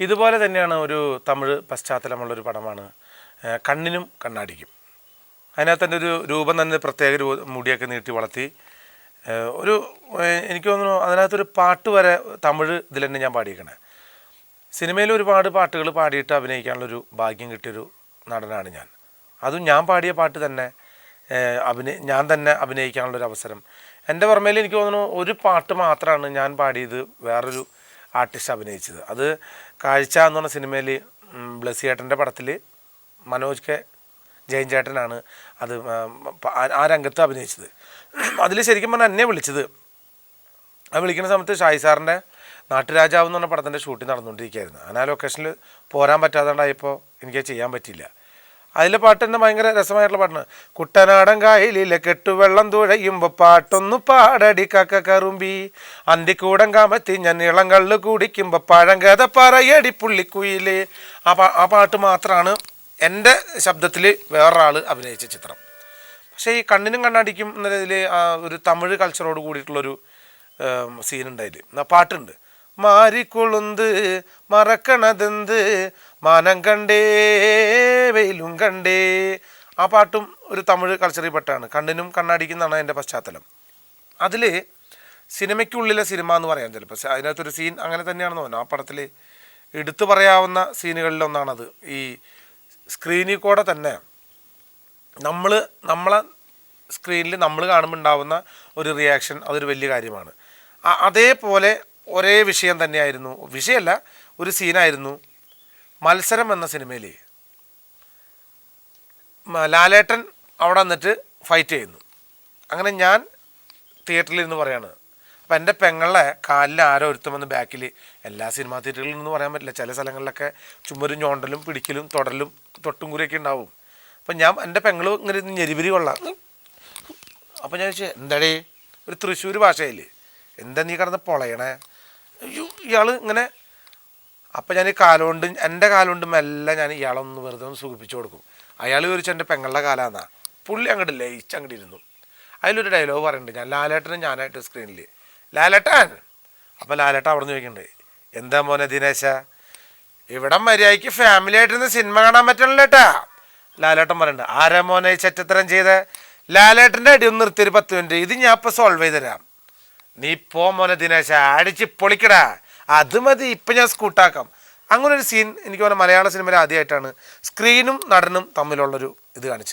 ഇതുപോലെ തന്നെയാണ് ഒരു തമിഴ് പശ്ചാത്തലമുള്ളൊരു പടമാണ് കണ്ണിനും കണ്ണാടിക്കും. അതിനകത്ത് ഒരു രൂപം തന്നെ പ്രത്യേക രൂപ മുടിയൊക്കെ നീട്ടി വളർത്തി ഒരു എനിക്ക് തോന്നുന്നു അതിനകത്തൊരു പാട്ട് വരെ തമിഴ് ഇതിൽ തന്നെ ഞാൻ പാടിയിരിക്കണേ സിനിമയിൽ ഒരുപാട് പാട്ടുകൾ പാടിയിട്ട് അഭിനയിക്കാനുള്ളൊരു ഭാഗ്യം കിട്ടിയൊരു നടനാണ് ഞാൻ. അതും ഞാൻ പാടിയ പാട്ട് തന്നെ അഭിനയ ഞാൻ തന്നെ അഭിനയിക്കാനുള്ളൊരു അവസരം. എന്റെ പുറമേൽ എനിക്ക് തോന്നുന്നു ഒരു പാട്ട് മാത്രമാണ് ഞാൻ പാടിയത് വേറൊരു ആർട്ടിസ്റ്റ് അഭിനയിച്ചത്. അത് കാഴ്ച എന്ന് പറഞ്ഞ സിനിമയിൽ ബ്ലസ് ഏട്ടന്റെ പടത്തിൽ മനോജ് കെ ജയൻ ചേട്ടനാണ് അത് ആ- ആ രംഗത്ത് അഭിനയിച്ചത്. അതിൽ ശരിക്കും പറഞ്ഞാൽ എന്നെ വിളിച്ചത് അത് വിളിക്കുന്ന സമയത്ത് ഷായി സാറിന്റെ നാട്ടുരാജാവ് എന്ന് പറഞ്ഞ പടത്തിന്റെ ഷൂട്ടിംഗ് നടന്നുകൊണ്ടിരിക്കുകയായിരുന്നു. അങ്ങനെ ആ ലൊക്കേഷനിൽ പോരാൻ പറ്റാതാണ്ടായപ്പോൾ എനിക്ക് ചെയ്യാൻ പറ്റിയില്ല. അതിലെ പാട്ട് തന്നെ ഭയങ്കര രസമായിട്ടുള്ള പാട്ടാണ്. കുട്ടനാടൻ കായലിലെ കെട്ടുവെള്ളം തുഴയുമ്പോൾ പാട്ടൊന്നു പാടടി കക്ക കറുമ്പി. അന്തിക്കൂടം കാമത്തി ഞാൻ ഇളം കള്ളു കുടിക്കുമ്പോൾ കഥ പറയടി പുള്ളിക്കുയിൽ. ആ പാ ആ പാട്ട് മാത്രമാണ് എന്റെ ശബ്ദത്തിൽ വേറൊരാൾ അഭിനയിച്ച ചിത്രം. പക്ഷേ ഈ കണ്ണിനും കണ്ണാടിക്കും എന്നതിൽ ഒരു തമിഴ് കൾച്ചറോട് കൂടിയിട്ടുള്ളൊരു സീൻ അതിൽ പാട്ടുണ്ട്. മാറിക്കൊളുന്ത് മറക്കണതെന്ത്? മാനം കണ്ടേ വെയിലും കണ്ടേ. ആ പാട്ടും ഒരു തമിഴ് കൾച്ചറിൽ പെട്ടാണ്. കണ്ണിനും കണ്ണാടിക്കുന്നതാണ് എന്റെ പശ്ചാത്തലം. അതിൽ സിനിമയ്ക്കുള്ളിലെ സിനിമ എന്ന് പറയാം ചിലപ്പോൾ അതിനകത്തൊരു സീൻ അങ്ങനെ തന്നെയാണെന്ന് തോന്നുന്നു. ആ പടത്തിൽ എടുത്തു പറയാവുന്ന സീനുകളിലൊന്നാണത് ഈ സ്ക്രീനിൽ കൂടെ തന്നെ നമ്മൾ നമ്മളെ സ്ക്രീനിൽ നമ്മൾ കാണുമ്പോൾ ഉണ്ടാവുന്ന ഒരു റിയാക്ഷൻ അതൊരു വലിയ കാര്യമാണ്. അതേപോലെ ഒരേ വിഷയം തന്നെയായിരുന്നു. വിഷയമല്ല ഒരു സീനായിരുന്നു. മത്സരം എന്ന സിനിമയിൽ ലാലേട്ടൻ അവിടെ വന്നിട്ട് ഫൈറ്റ് ചെയ്യുന്നു. അങ്ങനെ ഞാൻ തിയേറ്ററിൽ ഇരുന്ന് പറയാണ്. അപ്പം എന്റെ പെങ്ങളെ കാലിൽ ആരോ ഒരുത്തം വന്ന് ബാക്കിൽ എല്ലാ സിനിമാ തിയേറ്ററുകളിൽ നിന്ന് പറയാൻ പറ്റില്ല. ചില സ്ഥലങ്ങളിലൊക്കെ ചുമരും ഞോണ്ടലും പിടിക്കലും തൊടലും തൊട്ടും കുറിയൊക്കെ ഉണ്ടാവും. അപ്പം ഞാൻ എന്റെ പെങ്ങൾ ഇങ്ങനെ ഞെരിവിരി കൊള്ളാം. അപ്പം ഞാൻ ചോദിച്ചു എന്താടേ? ഒരു തൃശ്ശൂർ ഭാഷയിൽ എന്താ നീ കിടന്ന് പൊളയണേ? ഇയാൾ ഇങ്ങനെ അപ്പം ഞാൻ കാലുകൊണ്ട് എന്റെ കാലുകൊണ്ട് മെല്ലെ ഞാൻ ഇയാളൊന്ന് വെറുതെ ഒന്ന് സുഖിപ്പിച്ചു കൊടുക്കും. അയാൾ ചോദിച്ചു എന്റെ പെങ്ങളുടെ കാലാന്നാ. പുള്ളി അങ്ങോട്ട് ലയിച്ച് അങ്ങോട്ട് ഇരുന്നു. അതിലൊരു ഡയലോഗ് പറയുന്നുണ്ട് ഞാൻ ലാലേട്ടനും ഞാനായിട്ട് സ്ക്രീനിൽ ലാലേട്ടൻ! അപ്പം ലാലേട്ടൻ അവിടെ നിന്ന് ചോദിക്കുന്നുണ്ട് എന്താ മോനെ ദിനേശ? ഇവിടെ മര്യാദയ്ക്ക് ഫാമിലി ആയിട്ടിരുന്ന് സിനിമ കാണാൻ പറ്റണില്ലേട്ടാ ലാലേട്ടൻ പറയുന്നുണ്ട് ആരാ മോനെ ചെറ്റത്തരം ചെയ്ത്? ലാലേട്ടന്റെ അടി ഒന്ന് നിർത്തിയൊരു പത്ത് മിനിറ്റ് ഇത് ഞാൻ ഇപ്പോൾ സോൾവ് ചെയ്ത് തരാം. നീ പോ മോനെ ദിനേശ അടിച്ച് പൊളിക്കടാ. അത് മതി ഇപ്പം ഞാൻ സ്കൂട്ടാക്കാം. അങ്ങനൊരു സീൻ എനിക്ക് പറഞ്ഞാൽ മലയാള സിനിമയിൽ ആദ്യമായിട്ടാണ്. സ്ക്രീനും നടനും തമ്മിലുള്ളൊരു ഇത് കാണിച്ചത്.